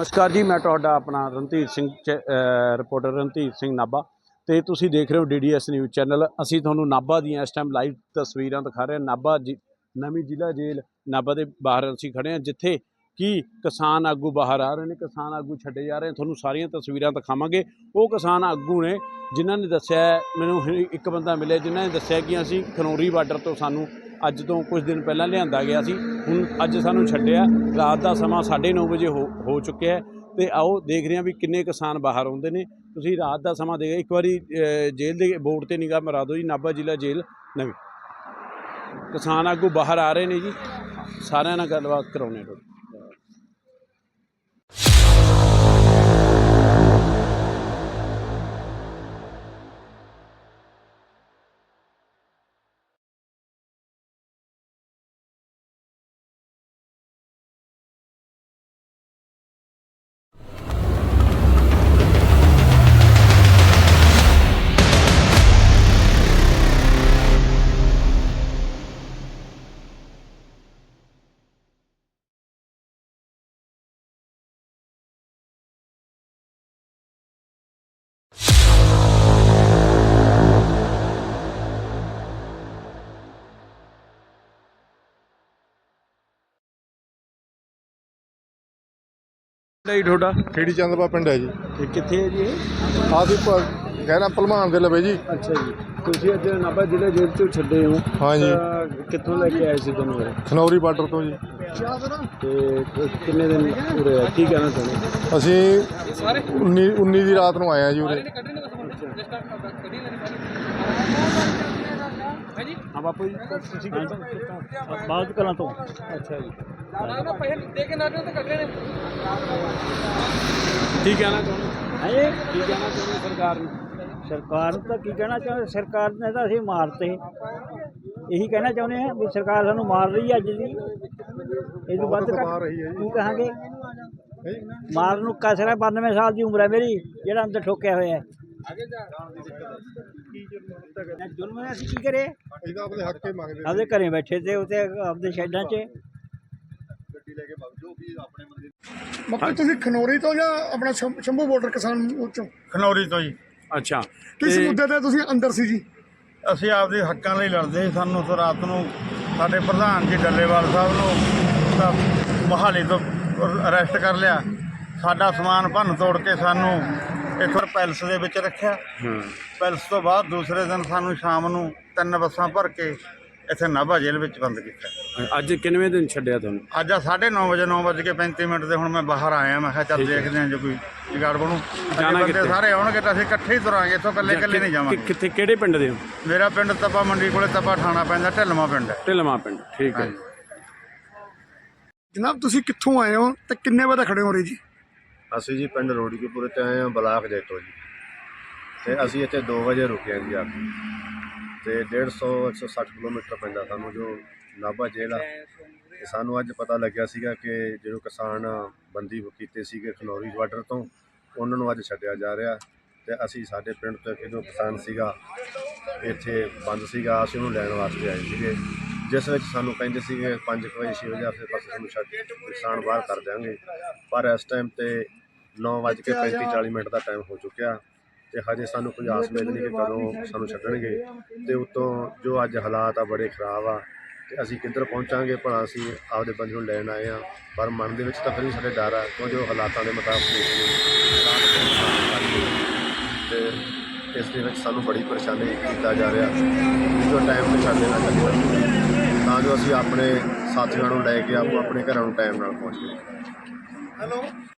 ਨਮਸਕਾਰ ਜੀ, ਮੈਂ ਤੁਹਾਡਾ ਆਪਣਾ ਰਣਧੀਰ ਸਿੰਘ ਚ- ਰਿਪੋਰਟਰ ਰਣਧੀਰ ਸਿੰਘ ਨਾਭਾ ਤੇ ਤੁਸੀਂ ਦੇਖ ਰਹੇ ਹੋ ਡੀਡੀਐਸ ਨਿਊਜ਼ ਚੈਨਲ ਅਸੀਂ ਤੁਹਾਨੂੰ ਨਾਭਾ ਦੀਆਂ ਇਸ ਟਾਈਮ ਲਾਈਵ ਤਸਵੀਰਾਂ ਦਿਖਾ ਰਹੇ ਹਾਂ। ਨਾਭਾ ਜੀ, ਨਵੀਂ ਜ਼ਿਲ੍ਹਾ ਜੇਲ੍ਹ ਨਾਭਾ ਦੇ ਬਾਹਰ ਅਸੀਂ ਖੜੇ ਹਾਂ, ਜਿੱਥੇ ਕਿ ਕਿਸਾਨ ਆਗੂ ਬਾਹਰ ਆ ਰਹੇ ਨੇ, ਕਿਸਾਨ ਆਗੂ ਛੱਡੇ ਜਾ ਰਹੇ ਤੁਹਾਨੂੰ ਸਾਰੀਆਂ ਤਸਵੀਰਾਂ ਦਿਖਾਵਾਂਗੇ। ਉਹ ਕਿਸਾਨ ਆਗੂ ਨੇ ਜਿਨ੍ਹਾਂ ਨੇ ਦੱਸਿਆ ਮੈਨੂੰ ਇੱਕ ਬੰਦਾ ਮਿਲਿਆ, ਜਿਨ੍ਹਾਂ ਨੇ ਦੱਸਿਆ ਕਿ ਅਸੀਂ ਖਨੌਰੀ ਬਾਰਡਰ ਤੋਂ ਸਾਨੂੰ ਅੱਜ ਤੋਂ ਕੁਝ ਦਿਨ ਪਹਿਲਾਂ ਲਿਆਂਦਾ ਗਿਆ ਸੀ। ਹੁਣ ਅੱਜ ਸਾਨੂੰ ਛੱਡਿਆ। ਰਾਤ ਦਾ ਸਮਾਂ 9:30 ਵਜੇ ਹੋ ਹੋ ਚੁੱਕਿਆ ਹੈ। ਤੇ ਆਓ ਦੇਖ ਰਹੇ ਹਾਂ ਵੀ ਕਿੰਨੇ ਕਿਸਾਨ ਬਾਹਰ ਆਉਂਦੇ ਨੇ। ਤੁਸੀਂ ਰਾਤ ਦਾ ਸਮਾਂ ਦੇ ਇੱਕ ਵਾਰੀ ਜੇਲ੍ਹ ਦੇ ਬੋਰਡ ਤੇ ਨਿਗਾਹ ਮਰਾ ਦਿਓ ਜੀ, ਨਾਭਾ ਜ਼ਿਲ੍ਹਾ ਜੇਲ੍ਹ ਨਵੀਂ। ਕਿਸਾਨ ਆਗੂ ਬਾਹਰ ਆ ਰਹੇ ਨੇ ਜੀ। ਸਾਰਿਆਂ ਨਾਲ ਗੱਲਬਾਤ ਕਰਾਉਣੇ ਤੁਹਾਡੀ ਜੀ ਤੁਹਾਡਾ? ਖੇੜੀ ਚੰਦਪਾ ਪਿੰਡ ਹੈ ਜੀ। ਤੇ ਕਿੱਥੇ ਹੈ ਜੀ ਇਹ? ਆਹ ਦੀ ਕਹਿਣਾ ਭਲਵਾਨ ਦੇ ਲਵੇ ਜੀ। ਅੱਛਾ ਜੀ। ਤੁਸੀਂ ਅੱਜ ਨਾਭਾ ਜ਼ਿਲ੍ਹੇ ਜੇਲ੍ਹ ਤੋਂ ਛੱਡੇ ਹੋ। ਹਾਂ ਜੀ ਤਾਂ ਕਿੱਥੋਂ ਲੈ ਕੇ ਆਏ ਸੀ ਤੁਹਾਨੂੰ ਵੀਰੇ ਖਨੌਰੀ ਬਾਰਡਰ ਤੋਂ ਜੀ। ਤੇ ਕਿ- ਕਿੰਨੇ ਦਿਨ ਪੂਰੇ ਆ? ਕੀ ਕਹਿਣਾ ਚਾਹੁੰਦੇ ਅਸੀਂ 19 19 ਦੀ ਰਾਤ ਨੂੰ ਆਏ ਆ ਜੀ ਉਰੇ। ਹਾਂ ਬਾਪੂ ਜੀ ਤੁਸੀਂ ਕਿੱਥੋਂ? ਬਾਅਦ ਕਲਾਂ ਤੋਂ। ਅੱਛਾ ਜੀ। ਨਾ ਨਾ ਪੈਸੇ ਦੇ ਕੇ ਨਾ ਤੇ ਕੱਢ ਰਹੇ ਨੇ। ਕੀ ਕਹਿਣਾ ਚਾਹੁੰਦੇ ਹੈ? ਕੀ ਕਹਿਣਾ ਚਾਹੁੰਦੇ ਸਰਕਾਰ ਨੂੰ? ਸਰਕਾਰ ਨੂੰ ਤਾਂ ਕੀ ਕਹਿਣਾ ਚਾਹੁੰਦੇ ਸਰਕਾਰ ਨੇ ਤਾਂ ਅਸੀਂ ਮਾਰਤੇ। ਇਹੀ ਕਹਿਣਾ ਚਾਹੁੰਦੇ ਆ ਵੀ ਸਰਕਾਰ ਸਾਨੂੰ ਮਾਰ ਰਹੀ ਹੈ ਅੱਜ ਦੀ। ਇਹ ਤੋਂ ਵੱਧ ਮਾਰ ਹੈ। ਕੀ ਕਹਾਂਗੇ? ਹੈਂ? ਮਾਰਨ ਨੂੰ ਕਸਰਾ 92 ਸਾਲ ਦੀ ਉਮਰ ਹੈ ਮੇਰੀ ਜਿਹੜਾ ਅੰਦਰ ਠੋਕਿਆ ਹੋਇਆ ਹੈ। ਜ਼ੁਲਮ ਹੈ ਅਸੀਂ ਕੀ ਕਰੇ ਅਸੀਂ ਤਾਂ ਆਪਣੇ ਹੱਕ ਹੀ ਮੰਗਦੇ ਆਪਦੇ ਘਰੇ ਬੈਠੇ ਤੇ ਉਤੇ ਆਪਦੇ ਸ਼ੈਡਾਂ 'ਚ ਮਤਲਬ ਤੁਸੀਂ ਖਨੌਰੀ ਤੋਂ ਜਾਂ ਆਪਣਾ ਸ਼ੰ- ਸ਼ੰਭੂ ਬਾਰਡਰ ਕਿਸਾਨ ਮੋਰਚੋਂ ਖਨੌਰੀ ਤੋਂ ਜੀ। ਅੱਛਾ ਕਿਸ ਤੇ- ਮੁੱਦੇ ਤੇ ਤੁਸੀਂ ਅੰਦਰ ਸੀ ਜੀ? ਅਸੀਂ ਆਪਦੇ ਹੱਕਾਂ ਲਈ ਲੜਦੇ ਸੀ। ਸਾਨੂੰ ਤੋਂ ਰਾਤ ਨੂੰ ਸਾਡੇ ਪ੍ਰਧਾਨ ਜੀ ਡੱਲੇਵਾਲ ਸਾਹਿਬ ਨੂੰ ਤਾਂ ਮੋਹਾਲੀ ਤੋਂ ਅਰੈਸਟ ਕਰ ਲਿਆ। ਸਾਡਾ ਸਮਾਨ ਭੰਨ ਤੋੜ ਕੇ ਸਾਨੂੰ ਇੱਥੋਂ ਪੈਲਸ ਦੇ ਵਿੱਚ ਰੱਖਿਆ। ਹਾਂ। ਪੈਲਸ ਤੋਂ ਬਾਅਦ ਦੂਸਰੇ ਦਿਨ ਸਾਨੂੰ ਸ਼ਾਮ ਨੂੰ ਤਿੰਨ ਬੱਸਾਂ ਭਰ ਕੇ ਇੱਥੇ ਨਾਭਾ ਜੇਲ੍ਹ ਵਿੱਚ ਬੰਦ ਕੀਤਾ। ਅੱਜ ਕਿੰਨਵੇਂ ਦਿਨ ਛੱਡਿਆ ਤੁਹਾਨੂੰ? ਅੱਜ ਆ 9:30 ਵਜੇ 9 ਵਜੇ ਕੇ 35 ਮਿੰਟ ਤੇ ਹੁਣ ਮੈਂ ਬਾਹਰ ਆਇਆ ਮੈਂ ਕਿਹਾ ਚੱਲ ਦੇਖਦੇ ਹਾਂ ਜੇ ਕੋਈ ਜੁਗਾੜ ਬਣੂ। ਜਾਣਾ ਬੰਦੇ ਕਿੱਥੇ? ਸਾਰੇ ਆਉਣਗੇ ਤਾਂ ਅਸੀਂ ਇਕੱਠੇ ਹੀ ਤੁਰਾਂਗੇ ਇੱਥੋਂ ਇਕੱਲੇ ਇਕੱਲੇ ਨਹੀਂ ਕਿ- ਜਾਵਾਂਗੇ ਕਿੱਥੇ ਕਿਹੜੇ ਪਿੰਡ ਦੇ ਹੋ? ਮੇਰਾ ਪਿੰਡ ਤਪਾ ਮੰਡੀ ਕੋਲੇ ਤਪਾ ਥਾਣਾ ਪੈਂਦਾ ਢਿਲਮਾ ਪਿੰਡ ਹੈ। ਢਿਲਮਾ ਪਿੰਡ ਠੀਕ ਹੈ। ਜਨਾਬ ਤੁਸੀਂ ਕਿੱਥੋਂ ਆਏ ਹੋ ਤੇ ਕਿੰਨੇ ਵਜੇ ਖੜੇ ਹੋ ਰਹੇ ਜੀ ਅਸੀਂ ਜੀ ਪਿੰਡ ਰੋੜੀਕੇਪੁਰ ਤੇ ਆਏ ਹਾਂ ਬਲਾਕ ਜੈਤੋ ਜੀ। ਤੇ ਅਸੀਂ ਇੱਥੇ 2 ਵਜੇ ਰੁਕੇ ਹਾਂ ਜੀ ਆ ਕੇ। ਤੇ 150 160 ਕਿਲੋਮੀਟਰ ਪੈਂਦਾ ਸਾਨੂੰ ਜੋ ਨਾਭਾ ਜੇਲ੍ਹ ਆ। ਤੇ ਸਾਨੂੰ ਅੱਜ ਪਤਾ ਲੱਗਿਆ ਸੀਗਾ ਕਿ ਜਿਹੜੇ ਕਿਸਾਨ ਬੰਦੀ ਕੀਤੇ ਸੀਗੇ ਖਨੌਰੀ ਬਾਰਡਰ ਤੋਂ, ਉਹਨਾਂ ਨੂੰ ਅੱਜ ਛੱਡਿਆ ਜਾ ਰਿਹਾ। ਤੇ ਅਸੀਂ ਸਾਡੇ ਪਿੰਡ ਤੋਂ ਇੱਕ ਜੋ ਕਿਸਾਨ ਸੀਗਾ, ਇੱਥੇ ਬੰਦ ਸੀਗਾ, ਅਸੀਂ ਉਹਨੂੰ ਲੈਣ ਵਾਸਤੇ ਆਏ ਸੀਗੇ। ਜਿਸ ਵਿੱਚ ਸਾਨੂੰ ਕਹਿੰਦੇ ਸੀਗੇ 5 ਵਜੇ 6 ਵਜੇ ਆਸੇ ਪਾਸੇ ਸਾਨੂੰ ਛੱਡ ਕਿਸਾਨ ਬਾਹਰ ਕਰ ਦਿਆਂਗੇ। ਪਰ ਇਸ ਟਾਈਮ ਤੇ 9:35 40 ਮਿੰਟ ਦਾ ਟਾਈਮ ਹੋ ਚੁੱਕਿਆ। ਤੇ ਹਜੇ ਸਾਨੂੰ ਕੋਈ ਆਸ ਮਿਲ ਨਹੀਂ ਕਿ ਕਦੋਂ ਸਾਨੂੰ ਛੱਡਣਗੇ। ਤੇ ਉਤੋਂ ਜੋ ਅੱਜ ਹਾਲਾਤ ਆ ਬੜੇ ਖਰਾਬ ਆ, ਤੇ ਅਸੀਂ ਕਿੱਧਰ ਪਹੁੰਚਾਂਗੇ? ਭਲਾ ਅਸੀਂ ਆਪਦੇ ਬੰਦੇ ਨੂੰ ਲੈਣ ਆਏ ਆ। ਪਰ ਮਨ ਦੇ ਵਿੱਚ ਤਾਂ ਫਿਰ ਵੀ ਸਾਡੇ ਡਰ ਆ, ਕਿਉਂਕਿ ਉਹ ਹਾਲਾਤਾਂ ਦੇ ਮੁਤਾਬਕ ਦੇਖ ਤੇ ਇਸ ਦੇ ਵਿੱਚ ਸਾਨੂੰ ਬੜੀ ਪਰੇਸ਼ਾਨੀ ਕੀਤਾ ਜਾ ਰਿਹਾ। ਜੋ ਟਾਈਮ ਤੇ ਛੱਡ ਦੇਣਾ ਚਾਹੀਦਾ ਤਾਂ ਜੋ ਅਸੀਂ ਆਪਣੇ ਸਾਥੀਆਂ ਨੂੰ ਲੈ ਕੇ ਆਪੋ ਆਪਣੇ ਘਰਾਂ ਨੂੰ ਟਾਈਮ ਨਾਲ ਪਹੁੰਚ ਜਾਈਏ